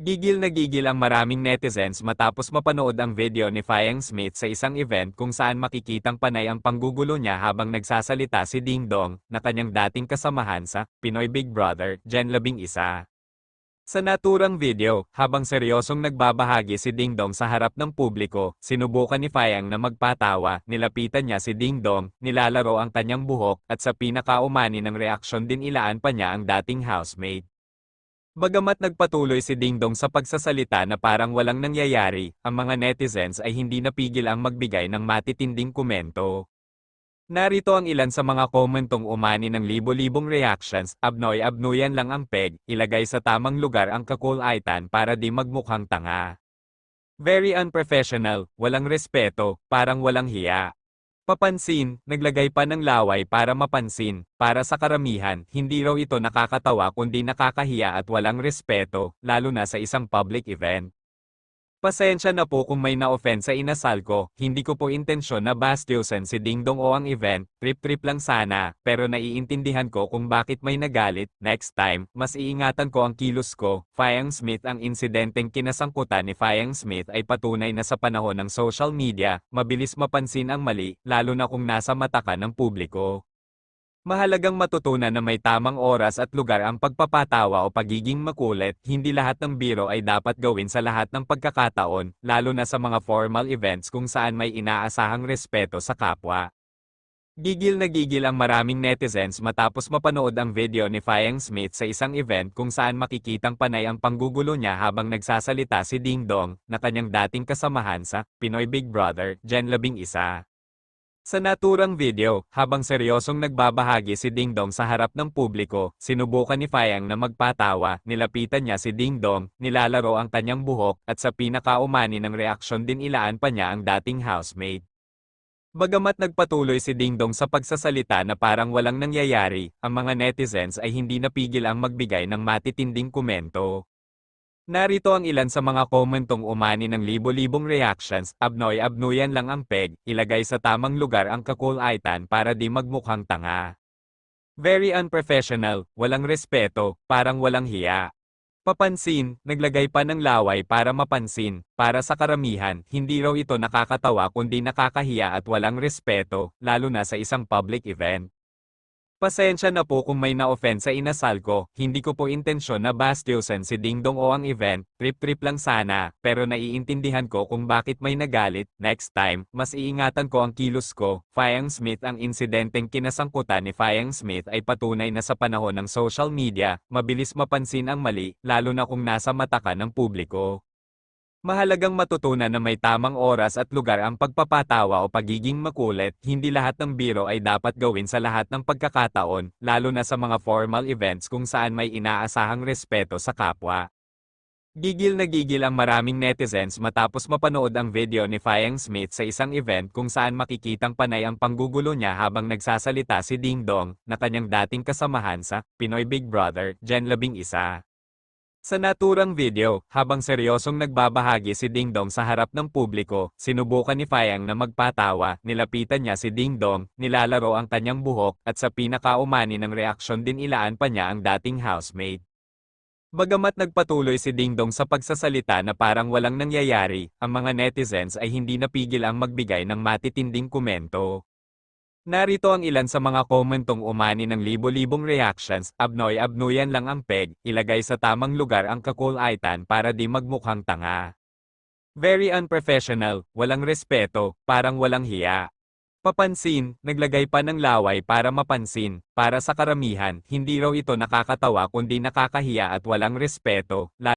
Gigil na gigil ang maraming netizens matapos mapanood ang video ni Fiang Smith sa isang event kung saan makikitang panay ang panggugulo niya habang nagsasalita si Ding Dong na kanyang dating kasamahan sa Pinoy Big Brother, Gen 11. Sa naturang video, habang seryosong nagbabahagi si Ding Dong sa harap ng publiko, sinubukan ni Fiang na magpatawa, nilapitan niya si Ding Dong, nilalaro ang kanyang buhok, at sa pinakaumani ng reaksyon din ilaan pa niya ang dating housemate. Bagamat nagpatuloy si Ding Dong sa pagsasalita na parang walang nangyayari, ang mga netizens ay hindi napigil ang magbigay ng matitinding komento. Narito ang ilan sa mga komentong umani ng libo-libong reactions, abnoy-abnuyan lang ang peg, ilagay sa tamang lugar ang kakulaitan para di magmukhang tanga. Very unprofessional, walang respeto, parang walang hiya. Papansin, naglagay pa ng laway para mapansin, para sa karamihan, hindi raw ito nakakatawa kundi nakakahiya at walang respeto, lalo na sa isang public event. Pasensya na po kung may na-offend sa inasal ko, hindi ko po intensyon na bastiosan si Ding Dong o ang event, trip-trip lang sana, pero naiintindihan ko kung bakit may nagalit, next time, mas iingatan ko ang kilos ko. Fiang Smith ang insidenteng kinasangkutan ni Fiang Smith ay patunay na sa panahon ng social media, mabilis mapansin ang mali, lalo na kung nasa mata ka ng publiko. Mahalagang matutunan na may tamang oras at lugar ang pagpapatawa o pagiging makulit, hindi lahat ng biro ay dapat gawin sa lahat ng pagkakataon, lalo na sa mga formal events kung saan may inaasahang respeto sa kapwa. Gigil na gigil ang maraming netizens matapos mapanood ang video ni Fiang Smith sa isang event kung saan makikitang panay ang panggugulo niya habang nagsasalita si Ding Dong, na kanyang dating kasamahan sa Pinoy Big Brother, Gen 11. Sa naturang video, habang seryosong nagbabahagi si Ding Dong sa harap ng publiko, sinubukan ni Fiang na magpatawa, nilapitan niya si Ding Dong, nilalaro ang kanyang buhok, at sa pinakaumani ng reaksyon din ilaan pa niya ang dating housemate. Bagamat nagpatuloy si Ding Dong sa pagsasalita na parang walang nangyayari, ang mga netizens ay hindi napigil ang magbigay ng matitinding komento. Narito ang ilan sa mga komentong umani ng libo-libong reactions, abnoy-abnuyan lang ang peg, ilagay sa tamang lugar ang kakulaitan para di magmukhang tanga. Very unprofessional, walang respeto, parang walang hiya. Papansin, naglagay pa ng laway para mapansin, para sa karamihan, hindi raw ito nakakatawa kundi nakakahiya at walang respeto, lalo na sa isang public event. Pasensya na po kung may na-offend sa inasal ko, hindi ko po intensyon na bastiosan si Ding Dong o ang event, trip-trip lang sana, pero naiintindihan ko kung bakit may nagalit, next time, mas iingatan ko ang kilos ko. Fiang Smith ang insidenteng kinasangkutan ni Fiang Smith ay patunay na sa panahon ng social media, mabilis mapansin ang mali, lalo na kung nasa mata ka ng publiko. Mahalagang matutunan na may tamang oras at lugar ang pagpapatawa o pagiging makulit, hindi lahat ng biro ay dapat gawin sa lahat ng pagkakataon, lalo na sa mga formal events kung saan may inaasahang respeto sa kapwa. Gigil na gigil ang maraming netizens matapos mapanood ang video ni Fiang Smith sa isang event kung saan makikitang panay ang panggugulo niya habang nagsasalita si Ding Dong, na kanyang dating kasamahan sa Pinoy Big Brother, Gen 11. Sa naturang video, habang seryosong nagbabahagi si Ding Dong sa harap ng publiko, sinubukan ni Fiang na magpatawa, nilapitan niya si Ding Dong, nilalaro ang kanyang buhok, at sa pinakaumani ng reaksyon din ilaan pa niya ang dating housemate. Bagamat nagpatuloy si Ding Dong sa pagsasalita na parang walang nangyayari, ang mga netizens ay hindi napigil ang magbigay ng matitinding komento. Narito ang ilan sa mga komentong umani ng libo-libong reactions, abnoy-abnuyan lang ang peg, ilagay sa tamang lugar ang kakulaitan para di magmukhang tanga. Very unprofessional, walang respeto, parang walang hiya. Papansin, naglagay pa ng laway para mapansin, para sa karamihan, hindi raw ito nakakatawa kundi nakakahiya at walang respeto,